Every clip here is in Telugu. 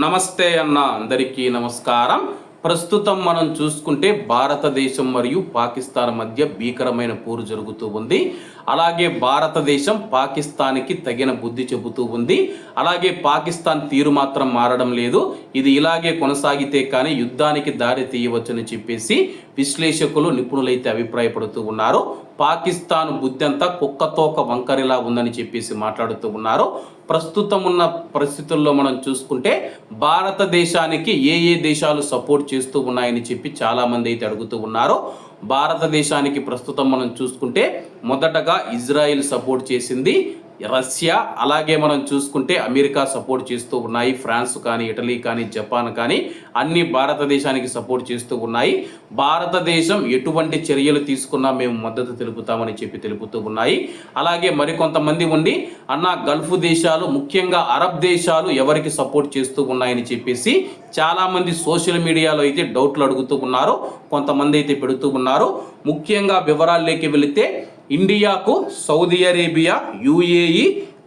నమస్తే అన్న అందరికీ నమస్కారం. ప్రస్తుతం మనం చూసుకుంటే భారతదేశం మరియు పాకిస్తాన్ మధ్య భీకరమైన పోరు జరుగుతూ ఉంది. అలాగే భారతదేశం పాకిస్తాన్కి తగిన బుద్ధి చెబుతూ ఉంది. అలాగే పాకిస్తాన్ తీరు మాత్రం మారడం లేదు. ఇది ఇలాగే కొనసాగితే కానీ యుద్ధానికి దారి తీయవచ్చని చెప్పేసి విశ్లేషకులు నిపుణులైతే అభిప్రాయపడుతూ ఉన్నారు. పాకిస్తాన్ బుద్ధంతా కుక్కతోక వంకరిలా ఉందని చెప్పేసి మాట్లాడుతూ ఉన్నారు. ప్రస్తుతం ఉన్న పరిస్థితుల్లో మనం చూసుకుంటే భారతదేశానికి ఏ ఏ దేశాలు సపోర్ట్ చేస్తూ ఉన్నాయని చెప్పి చాలామంది అయితే అడుగుతూ ఉన్నారు. భారతదేశానికి ప్రస్తుతం మనం చూసుకుంటే మొదటగా ఇజ్రాయిల్ సపోర్ట్ చేసింది రష్యా అలాగే మనం చూసుకుంటే అమెరికా సపోర్ట్ చేస్తూ ఉన్నాయి. ఫ్రాన్స్ కానీ ఇటలీ కానీ జపాన్ కానీ అన్ని భారతదేశానికి సపోర్ట్ చేస్తూ ఉన్నాయి. భారతదేశం ఎటువంటి చర్యలు తీసుకున్నా మేము మద్దతు తెలుపుతామని చెప్పి తెలుపుతూ ఉన్నాయి. అలాగే మరికొంతమంది ఉండి అన్న గల్ఫ్ దేశాలు ముఖ్యంగా అరబ్ దేశాలు ఎవరికి సపోర్ట్ చేస్తూ ఉన్నాయని చెప్పేసి చాలామంది సోషల్ మీడియాలో అయితే డౌట్లు అడుగుతూ ఉన్నారు. కొంతమంది అయితే పెడుతూ ఉన్నారు. ముఖ్యంగా వివరాల్లోకి వెళితే ఇండియాకు Saudi Arabia UAE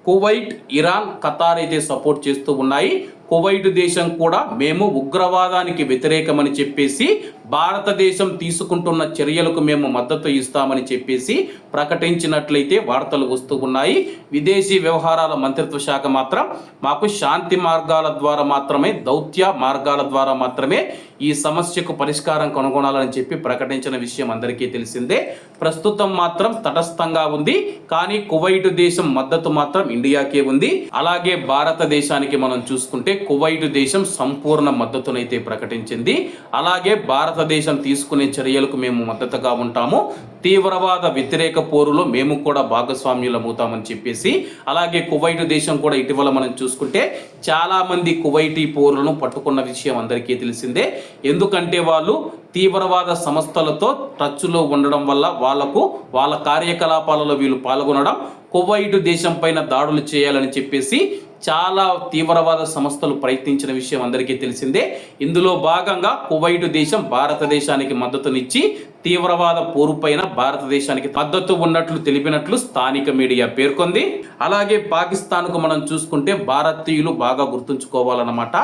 Kuwait Iran Qatar అయితే సపోర్ట్ చేస్తూ ఉన్నాయి. కువైట్ దేశం కూడా మేము ఉగ్రవాదానికి వ్యతిరేకమని చెప్పేసి భారతదేశం తీసుకుంటున్న చర్యలకు మేము మద్దతు ఇస్తామని చెప్పేసి ప్రకటించినట్లయితే వార్తలు వస్తూ ఉన్నాయి. విదేశీ వ్యవహారాల మంత్రిత్వ శాఖ మాత్రం మాకు శాంతి మార్గాల ద్వారా మాత్రమే దౌత్య మార్గాల ద్వారా మాత్రమే ఈ సమస్యకు పరిష్కారం కనుగొనాలని చెప్పి ప్రకటించిన విషయం అందరికీ తెలిసిందే. ప్రస్తుతం మాత్రం తటస్థంగా ఉంది. కానీ కువైట్ దేశం మద్దతు మాత్రం ఇండియాకే ఉంది. అలాగే భారతదేశానికి మనం చూసుకుంటే కువైట్ దేశం సంపూర్ణ మద్దతునైతే ప్రకటించింది. అలాగే భారతదేశం తీసుకునే చర్యలకు మేము మద్దతుగా ఉంటాము. తీవ్రవాద వ్యతిరేక పోరులో మేము కూడా భాగస్వామ్యులమవుతామని చెప్పేసి అలాగే కువైట్ దేశం కూడా ఇటీవల మనం చూసుకుంటే చాలామంది కువైటీ పోరులను పట్టుకున్న విషయం అందరికీ తెలిసిందే. ఎందుకంటే వాళ్ళు తీవ్రవాద సంస్థలతో టచ్లో ఉండడం వల్ల వాళ్ళకు వాళ్ళ కార్యకలాపాలలో వీళ్ళు పాల్గొనడం కువైట్ దేశం పైన దాడులు చేయాలని చెప్పేసి చాలా తీవ్రవాద సంస్థలు ప్రయత్నించిన విషయం అందరికీ తెలిసిందే. ఇందులో భాగంగా కువైట్ దేశం భారతదేశానికి మద్దతునిచ్చి తీవ్రవాద పోరుపైన భారతదేశానికి మద్దతు ఉన్నట్లు తెలిపినట్లు స్థానిక మీడియా పేర్కొంది. అలాగే పాకిస్తాన్కు మనం చూసుకుంటే భారతీయులు బాగా గుర్తుంచుకోవాలన్నమాట.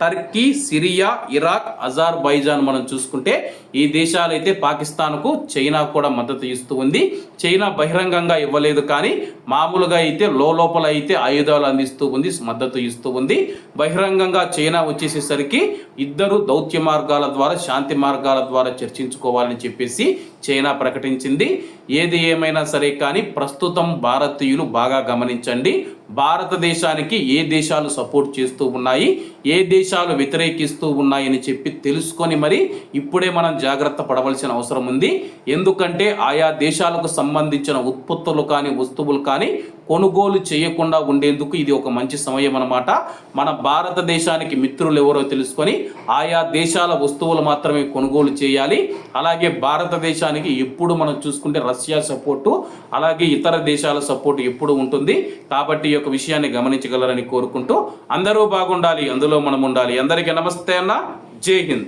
టర్కీ సిరియా ఇరాక్ అజర్బైజాన్ మనం చూసుకుంటే ఈ దేశాలైతే పాకిస్తాన్కు చైనా కూడా మద్దతు ఇస్తూ ఉంది. చైనా బహిరంగంగా ఇవ్వలేదు కానీ మామూలుగా అయితే లోపల అయితే ఆయుధాలు అందిస్తూ ఉంది మద్దతు ఇస్తూ ఉంది. బహిరంగంగా చైనా వచ్చేసేసరికి ఇద్దరు దౌత్య మార్గాల ద్వారా శాంతి మార్గాల ద్వారా చర్చించుకోవాలని చెప్పేసి చైనా ప్రకటించింది. ఏది ఏమైనా సరే కానీ ప్రస్తుతం భారతీయులు బాగా గమనించండి. భారతదేశానికి ఏ దేశాలు సపోర్ట్ చేస్తూ ఉన్నాయి? ఏ దేశాలు వ్యతిరేకిస్తూ ఉన్నాయని చెప్పి తెలుసుకొని మరి ఇప్పుడే మనం జాగ్రత్త పడవలసిన అవసరం ఉంది. ఎందుకంటే ఆయా దేశాలకు సంబంధించిన ఉత్పత్తులు కానీ వస్తువులు కానీ కొనుగోలు చేయకుండా ఉండేందుకు ఇది ఒక మంచి సమయం అన్నమాట. మన భారతదేశానికి మిత్రులు ఎవరో తెలుసుకొని ఆయా దేశాల వస్తువులు మాత్రమే కొనుగోలు చేయాలి. అలాగే భారతదేశానికి ఎప్పుడు మనం చూసుకుంటే రష్యా సపోర్టు అలాగే ఇతర దేశాల సపోర్టు ఎప్పుడు ఉంటుంది. కాబట్టి ఈ యొక్క విషయాన్ని గమనించగలరని కోరుకుంటూ అందరూ బాగుండాలి అందులో మనం ఉండాలి. అందరికీ నమస్తే అన్న. జై హింద్.